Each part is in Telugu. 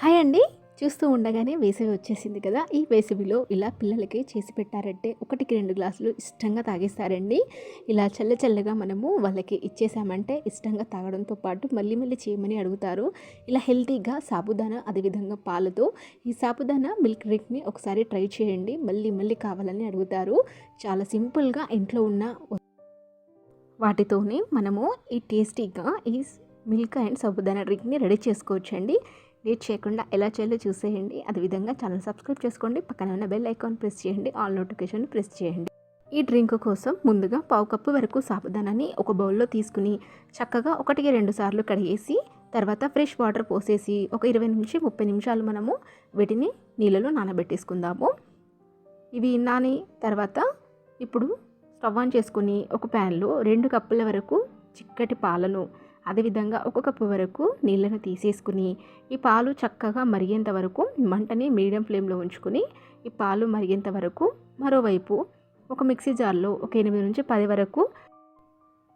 హాయ్ అండి. చూస్తూ ఉండగానే వేసవి వచ్చేసింది కదా. ఈ వేసవిలో ఇలా పిల్లలకి చేసి పెట్టారంటే ఒకటికి రెండు గ్లాసులు ఇష్టంగా తాగేస్తారండి. ఇలా చల్ల చల్లగా మనము వాళ్ళకి ఇచ్చేసామంటే ఇష్టంగా తాగడంతో పాటు మళ్ళీ మళ్ళీ చేయమని అడుగుతారు. ఇలా హెల్తీగా సాబుదానా అదేవిధంగా పాలతో ఈ సాబుదానా మిల్క్ డ్రింక్ని ఒకసారి ట్రై చేయండి. మళ్ళీ మళ్ళీ కావాలని అడుగుతారు. చాలా సింపుల్గా ఇంట్లో ఉన్న వాటితోనే మనము ఈ టేస్టీగా ఈ మిల్క్ అండ్ సాబుదానా డ్రింక్ని రెడీ చేసుకోవచ్చండి. లేట్ చేయకుండా ఎలా చేయాలో చూసేయండి. అదేవిధంగా ఛానల్ సబ్స్క్రైబ్ చేసుకోండి. పక్కన ఉన్న బెల్ ఐకాన్ ప్రెస్ చేయండి. ఆల్ నోటిఫికేషన్ ప్రెస్ చేయండి. ఈ డ్రింక్ కోసం ముందుగా పావు కప్పు వరకు సాబుదానాన్ని ఒక బౌల్లో తీసుకుని చక్కగా ఒకటికి రెండు సార్లు కడిగేసి తర్వాత ఫ్రెష్ వాటర్ పోసేసి ఒక ఇరవై నుంచి ముప్పై నిమిషాలు మనము వీటిని నీళ్ళలో నానబెట్టేసుకుందాము. ఇవి నాని తర్వాత ఇప్పుడు స్టవ్ ఆన్ చేసుకుని ఒక ప్యాన్లో రెండు కప్పుల వరకు చిక్కటి పాలను అదేవిధంగా ఒక కప్పు వరకు నీళ్ళను తీసేసుకుని ఈ పాలు చక్కగా మరిగేంత వరకు మంటని మీడియం ఫ్లేమ్లో ఉంచుకుని ఈ పాలు మరిగేంత వరకు మరోవైపు ఒక మిక్సీ జార్లో ఒక ఎనిమిది నుంచి పది వరకు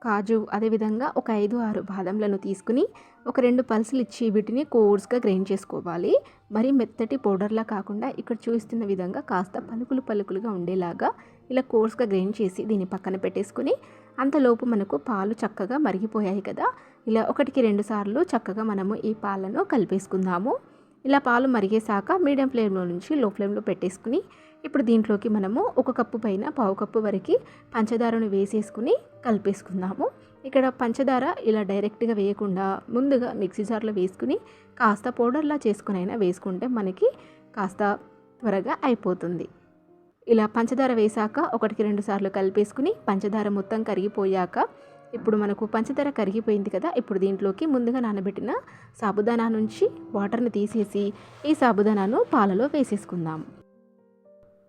కాజు అదేవిధంగా ఒక ఐదు ఆరు బాదంలను తీసుకుని ఒక రెండు పల్సులు ఇచ్చి వీటిని కోర్స్గా గ్రైండ్ చేసుకోవాలి. మరి మెత్తటి పౌడర్లా కాకుండా ఇక్కడ చూస్తున్న విధంగా కాస్త పలుకులు పలుకులుగా ఉండేలాగా ఇలా కోర్స్గా గ్రైండ్ చేసి దీన్ని పక్కన పెట్టేసుకుని అంతలోపు మనకు పాలు చక్కగా మరిగిపోయాయి కదా. ఇలా ఒకటికి రెండు సార్లు చక్కగా మనము ఈ పాలను కలిపేసుకుందాము. ఇలా పాలు మరిగేసాక మీడియం ఫ్లేమ్లో నుంచి లో ఫ్లేమ్లో పెట్టేసుకుని ఇప్పుడు దీంట్లోకి మనము ఒక కప్పు పైన పావు కప్పు వరకు పంచదారను వేసేసుకుని కలిపేసుకుందాము. ఇక్కడ పంచదార ఇలా డైరెక్ట్గా వేయకుండా ముందుగా మిక్సీ జార్లో వేసుకుని కాస్త పౌడర్లా చేసుకుని అయినా వేసుకుంటే మనకి కాస్త త్వరగా అయిపోతుంది. ఇలా పంచదార వేసాక ఒకటికి రెండు సార్లు కలిపేసుకుని పంచదార మొత్తం కరిగిపోయాక ఇప్పుడు మనకు పంచదార కరిగిపోయింది కదా ఇప్పుడు దీంట్లోకి ముందుగా నానబెట్టిన సాబుదానా నుంచి వాటర్ని తీసేసి ఈ సాబుదానాను పాలలో వేసేసుకుందాం.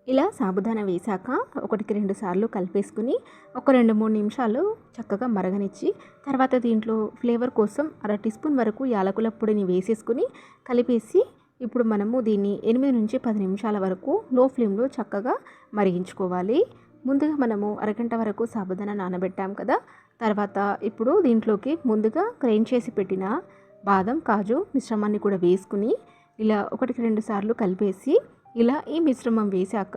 ఇలా సాబుదానా వేసాక ఒకటికి రెండు సార్లు కలిపేసుకుని ఒక రెండు మూడు నిమిషాలు చక్కగా మరగనిచ్చి తర్వాత దీంట్లో ఫ్లేవర్ కోసం అర టీ స్పూన్ వరకు యాలకుల పొడిని వేసేసుకుని కలిపేసి ఇప్పుడు మనము దీన్ని ఎనిమిది నుంచి పది నిమిషాల వరకు లో ఫ్లేమ్లో చక్కగా మరిగించుకోవాలి. ముందుగా మనము అరగంట వరకు సాబుదానా నానబెట్టాం కదా తర్వాత ఇప్పుడు దీంట్లోకి ముందుగా గ్రైండ్ చేసి పెట్టిన బాదం కాజు మిశ్రమాన్ని కూడా వేసుకుని ఇలా ఒకటికి రెండు సార్లు కలిపేసి ఇలా ఈ మిశ్రమం వేశాక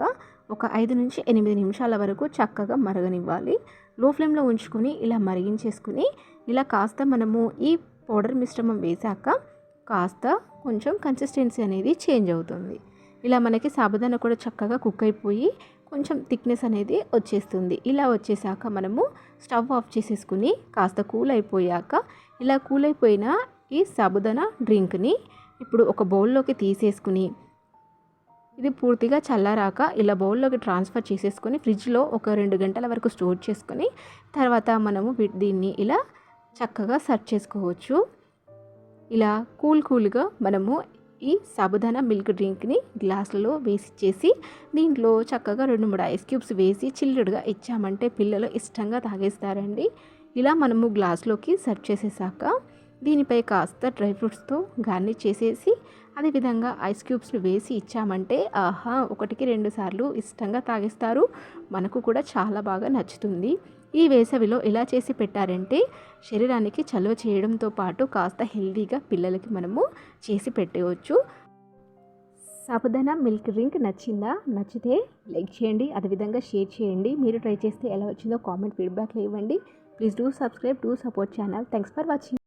ఒక ఐదు నుంచి ఎనిమిది నిమిషాల వరకు చక్కగా మరగనివ్వాలి. లో ఫ్లేమ్లో ఉంచుకొని ఇలా మరిగించేసుకుని ఇలా కాస్త మనము ఈ పౌడర్ మిశ్రమం వేశాక కాస్త కొంచెం కన్సిస్టెన్సీ అనేది చేంజ్ అవుతుంది. ఇలా మనకి సాబుదాన కూడా చక్కగా కుక్ అయిపోయి కొంచెం థిక్నెస్ అనేది వచ్చేస్తుంది. ఇలా వచ్చేసాక మనము స్టవ్ ఆఫ్ చేసేసుకుని కాస్త కూల్ అయిపోయాక ఇలా కూల్ అయిపోయిన ఈ సాబుదానా డ్రింక్ని ఇప్పుడు ఒక బౌల్లోకి తీసేసుకుని ఇది పూర్తిగా చల్లారాక ఇలా బౌల్లోకి ట్రాన్స్ఫర్ చేసేసుకొని ఫ్రిడ్జ్లో ఒక రెండు గంటల వరకు స్టోర్ చేసుకొని తర్వాత మనము దీన్ని ఇలా చక్కగా సర్వ్ చేసుకోవచ్చు. ఇలా కూల్ కూల్గా మనము ఈ సాబుదానా మిల్క్ డ్రింక్ని గ్లాసులలో వేసి ఇచ్చేసి దీంట్లో చక్కగా రెండు మూడు ఐస్ క్యూబ్స్ వేసి చిల్లుడుగా ఇచ్చామంటే పిల్లలు ఇష్టంగా తాగేస్తారండి. ఇలా మనము గ్లాస్లోకి సర్వ్ చేసేసాక దీనిపై కాస్త డ్రై ఫ్రూట్స్తో గార్నిష్ చేసేసి అదేవిధంగా ఐస్ క్యూబ్స్ని వేసి ఇచ్చామంటే ఆహా ఒకటికి రెండు సార్లు ఇష్టంగా తాగేస్తారు. మనకు కూడా చాలా బాగా నచ్చుతుంది. ఈ వేసవిలో ఇలా చేసి పెట్టారంటే శరీరానికి చలువ చేయడంతో పాటు కాస్త హెల్దీగా పిల్లలకి మనము చేసి పెట్టవచ్చు. సాబుదానా మిల్క్ డ్రింక్ నచ్చిందా? నచ్చితే లైక్ చేయండి అదేవిధంగా షేర్ చేయండి. మీరు ట్రై చేస్తే ఎలా వచ్చిందో కామెంట్ ఫీడ్బ్యాక్లో ఇవ్వండి. Please do subscribe do support channel. Thanks for watching.